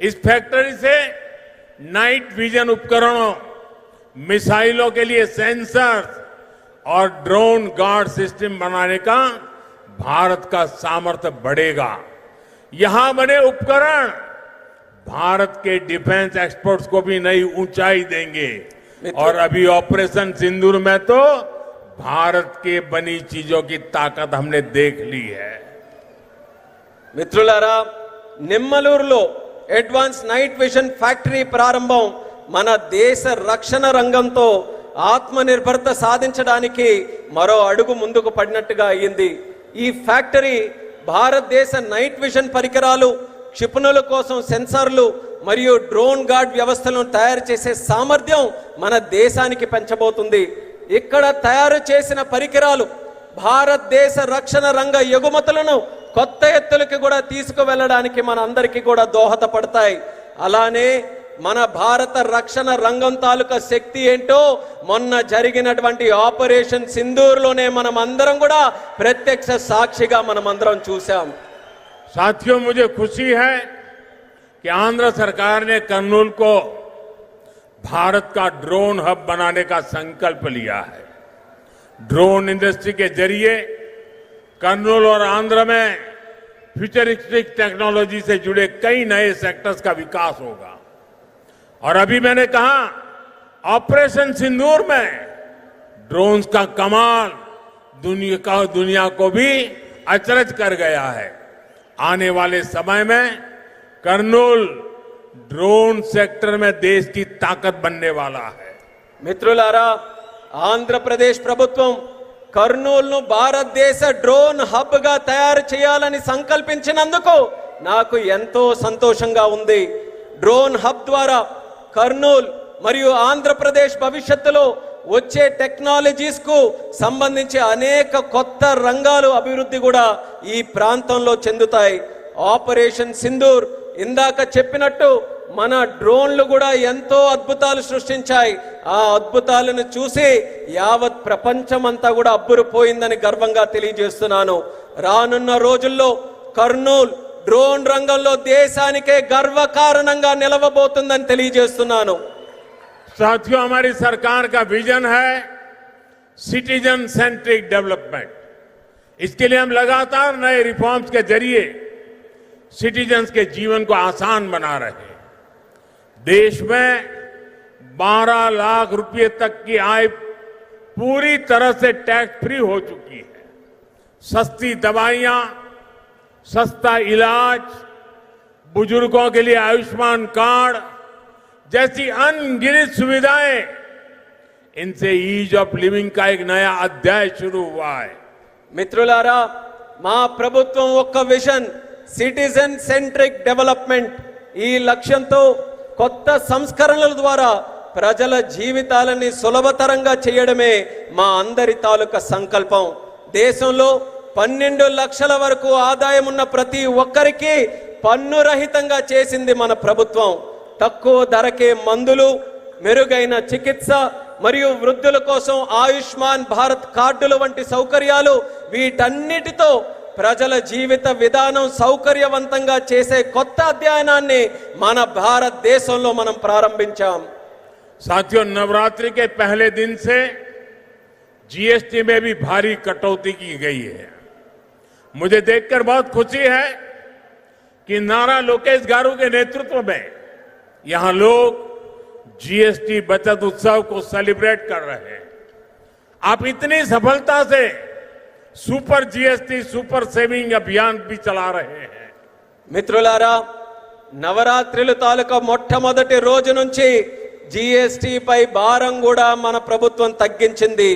इस फैक्ट्री से night vision उपकरणों मिसाइलों के लिए सेंसर्स और ड्रोन गार्ड सिस्टम बनाने का भारत का सामर्थ्य बढ़ेगा। यहाँ बने उपकरण भारत के डिफेंस एक्सपर्ट्स को भी नई ऊंचाई देंगे। और अभी ऑपरेशन सिंदूर में तो भारत के बनी चीज़ों की ताकत हमने देख ली है। मित्रुलारा निम्मलूरुलो అడ్వాన్స్ నైట్ విజన్ ఫ్యాక్టరీ ప్రారంభం మన దేశ రక్షణ రంగంతో ఆత్మనిర్భరత సాధించడానికి మరో అడుగు ముందుకు పడినట్టుగా అయ్యింది ఈ ఫ్యాక్టరీ భారతదేశ నైట్ విజన్ పరికరాలు క్షిపణుల కోసం సెన్సార్లు మరియు డ్రోన్ గార్డ్ వ్యవస్థలను తయారు చేసే సామర్థ్యం మన దేశానికి పెంచబోతుంది. ఇక్కడ తయారు చేసిన పరికరాలు భారతదేశ రక్షణ రంగ ఎగుమతులను కొత్త ఎత్తులకి కూడా తీసుకువెళ్ళడానికి మన అందరికీ కూడా దోహదపడతాయి అలానే మన భారత రక్షణ రంగం తాలూకా శక్తి ఏంటో మొన్న జరిగినటువంటి ఆపరేషన్ సింధూర్లోనే మనం అందరం కూడా ప్రత్యక్ష సాక్షిగా మనం అందరం చూసాం साथियों मुझे खुशी है कि आंध्र सरकार ने कर्नूल को भारत का ड्रोन हब बनाने का संकल्प लिया है ड्रोन इंडस्ट्री के जरिए कर्नूल और आंध्र में फ्यूचरिस्टिक टेक्नोलॉजी से जुड़े कई नए सेक्टर्स का विकास होगा और अभी मैंने कहा ऑपरेशन सिंदूर में ड्रोन्स का कमाल दुनिया का दुनिया को भी अचरज कर गया है आने वाले समय में कर्नूल ड्रोन सेक्टर में देश की ताकत बनने वाला है మిత్రులారా ఆంధ్రప్రదేశ్ ప్రభుత్వం కర్నూలును భారతదేశ డ్రోన్ హబ్గా తయారు చేయాలని సంకల్పించినందుకు నాకు ఎంతో సంతోషంగా ఉంది. డ్రోన్ హబ్ ద్వారా కర్నూల్ మరియు ఆంధ్రప్రదేశ్ భవిష్యత్తులో వచ్చే టెక్నాలజీస్కు సంబంధించి అనేక కొత్త రంగాలు అభివృద్ధి కూడా ఈ ప్రాంతంలో చెందుతాయి. ఆపరేషన్ సింధూర్ ఇందాక చెప్పినట్టు మన డ్రోన్లు కూడా ఎంతో అద్భుతాలు సృష్టించాయి ఆ అద్భుతాలను చూసి యావత్ ప్రపంచమంతా కూడా అబ్బురుపోయిందని గర్వంగా తెలియజేస్తున్నాను రానున్న రోజుల్లో కర్నూల్ డ్రోన్ రంగంలో దేశానికే గర్వకారణంగా నిలవబోతుందని తెలియజేస్తున్నాను साथियों हमारी सरकार का विजन है सिटीजन सेंट्रिक डेवलपमेंट इसके लिए हम लगातार नए रिफॉर्म्स के जरिए सिटीजन्स के जीवन को आसान बना रहे हैं देश में 12 लाख रुपए तक की आय पूरी तरह से टैक्स फ्री हो चुकी है सस्ती दवाइयां सस्ता इलाज बुजुर्गों के लिए आयुष्मान कार्ड जैसी अनगिनत सुविधाएं इनसे ईज ऑफ लिविंग का एक नया अध्याय शुरू हुआ है మిత్రులారా మా ప్రభుత్వం ఒక్క విజన్ సిటిజన్ సెంట్రిక్ డెవలప్మెంట్ ఈ లక్ష్యంతో కొత్త సంస్కరణల ద్వారా ప్రజల జీవితాలని సులభతరంగా చేయడమే మా అందరి తాలూకా సంకల్పం. దేశంలో పన్నెండు లక్షల వరకు ఆదాయం ఉన్న ప్రతి ఒక్కరికి పన్ను రహితంగా చేసింది మన ప్రభుత్వం. తక్కువ ధరకే మందులు మెరుగైన చికిత్స మరియు వృద్ధుల కోసం ఆయుష్మాన్ భారత్ కార్డులు వంటి సౌకర్యాలు వీటన్నిటితో ప్రజల జీవిత విధానం సౌకర్యవంతంగా చేసే కొత్త అధ్యయనాన్ని మన భారతదేశంలో మనం ప్రారంభించాం साथियों नवरात्रि के पहले दिन से जीएसटी में भी भारी कटौती की गई है मुझे देखकर बहुत खुशी है कि नारा लोकेश गारू के नेतृत्व में यहां लोग जीएसटी बचत उत्सव को सेलिब्रेट कर रहे हैं आप इतनी सफलता से సూపర్ జీఎస్టీ సూపర్ సేవింగ్ అభియాన్ మిత్రులారా నవరాత్రులు తాలూకా మొట్టమొదటి రోజు నుంచి జీఎస్టీపై భారం కూడా మన ప్రభుత్వం తగ్గించింది.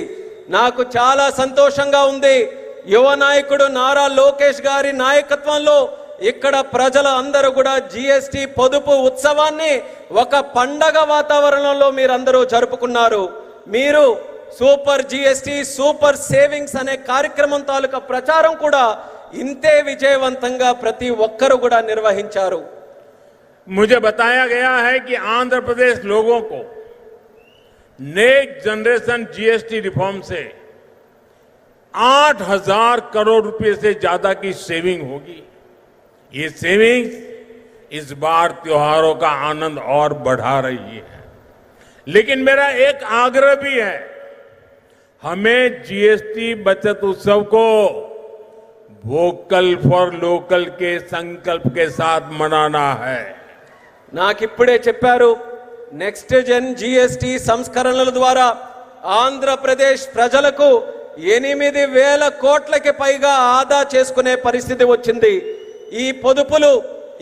నాకు చాలా సంతోషంగా ఉంది. యువ నాయకుడు నారా లోకేష్ గారి నాయకత్వంలో ఇక్కడ ప్రజల అందరూ కూడా జీఎస్టీ పొదుపు ఉత్సవాన్ని ఒక పండగ వాతావరణంలో మీరందరూ జరుపుకున్నారు. మీరు సూపర్ జిఎస్టి సూపర్ సేవింగ్స్ అనే కార్యక్రమం తాలూకా ప్రచారం కూడా ఇంతే విజయవంతంగా ప్రతి ఒక్కరు కూడా నిర్వహించారు मुझे बताया गया है कि आंध्र प्रदेश लोगों को नेक्स्ट जनरेशन जीएसटी रिफॉर्म से आठ हजार करोड़ रुपए से ज्यादा की सेविंग होगी ये सेविंग्स इस बार त्योहारों का आनंद और बढ़ा रही है लेकिन मेरा एक आग्रह भी है हमें जीएसटी बचत उत्सव को वोकल फॉर लोकल के संकल्प के साथ मनाना है నాకిప్పుడే చెప్పారు నెక్స్ట్ జెన్ జిఎస్టి సంస్కరణల ద్వారా ఆంధ్రప్రదేశ్ ప్రజలకు ఎనిమిది వేల కోట్లకి పైగా ఆదా చేసుకునే పరిస్థితి వచ్చింది ఈ పొదుపులు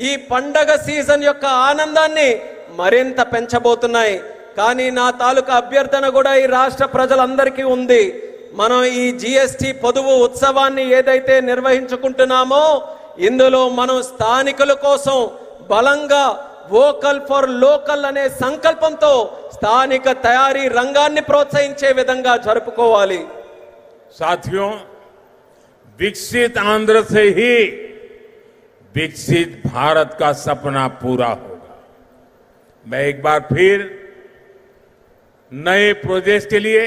ఈ పండగ సీజన్ యొక్క ఆనందాన్ని మరింత పెంచబోతున్నాయి కానీ నా తాలూకా అభ్యర్థన కూడా ఈ రాష్ట్ర ప్రజలందరికీ ఉంది మనం ఈ జిఎస్టి పొదుపు ఉత్సవాన్ని ఏదైతే నిర్వహించుకుంటున్నామో ఇందులో మనం స్థానికుల కోసం బలంగా వోకల్ ఫర్ లోకల్ అనే సంకల్పంతో స్థానిక తయారీ రంగాన్ని ప్రోత్సహించే విధంగా జరుపుకోవాలి साथियों विकसित आंध्र से ही विकसित भारत का सपना पूरा होगा मैं एक बार फिर नए प्रोजेक्ट के लिए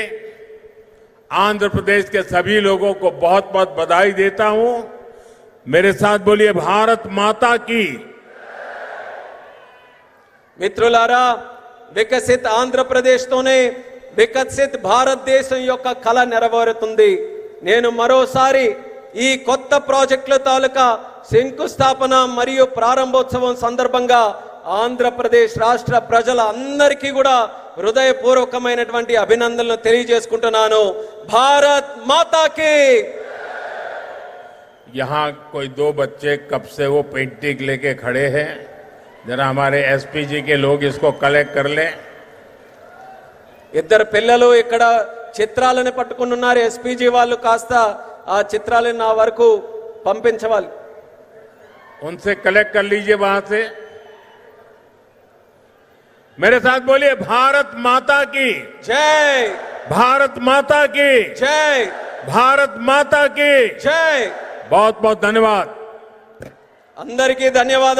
आंध्र प्रदेश के सभी लोगों को बहुत बहुत बधाई देता हूं मेरे साथ बोलिए भारत माता की మిత్రులారా వికసిత్ ఆంధ్రప్రదేశ్తోనే వికసిత్ భారతదేశం యొక్క కళ నెరవేరుతుంది నేను మరోసారి ఈ కొత్త ప్రాజెక్టుల తాలూకా శంకుస్థాపన మరియు ప్రారంభోత్సవం సందర్భంగా ఆంధ్రప్రదేశ్ రాష్ట్ర ప్రజల అందరికీ కూడా హృదయపూర్వకమైనటువంటి అభినందనలు తెలియజేసుకుంటున్నాను భారత్ మాతాకి यहाँ कोई दो बच्चे कब से वो पेंटिंग लेके खड़े हैं जरा हमारे एसपीजी के लोग इसको कलेक्ट कर लें ఇద్దరు పిల్లలు ఇక్కడ చిత్రాలను పట్టుకుని ఉన్నారు ఎస్పీజీ వాళ్ళు కాస్త ఆ చిత్రాలను నా వరకు పంపించవాలి उनसे कलेक्ट कर लीजिए वहां से मेरे साथ बोलिए भारत माता की। जय। भारत माता की। जय। भारत माता की। जय। बहुत बहुत धन्यवाद। अंदर की धन्यवाद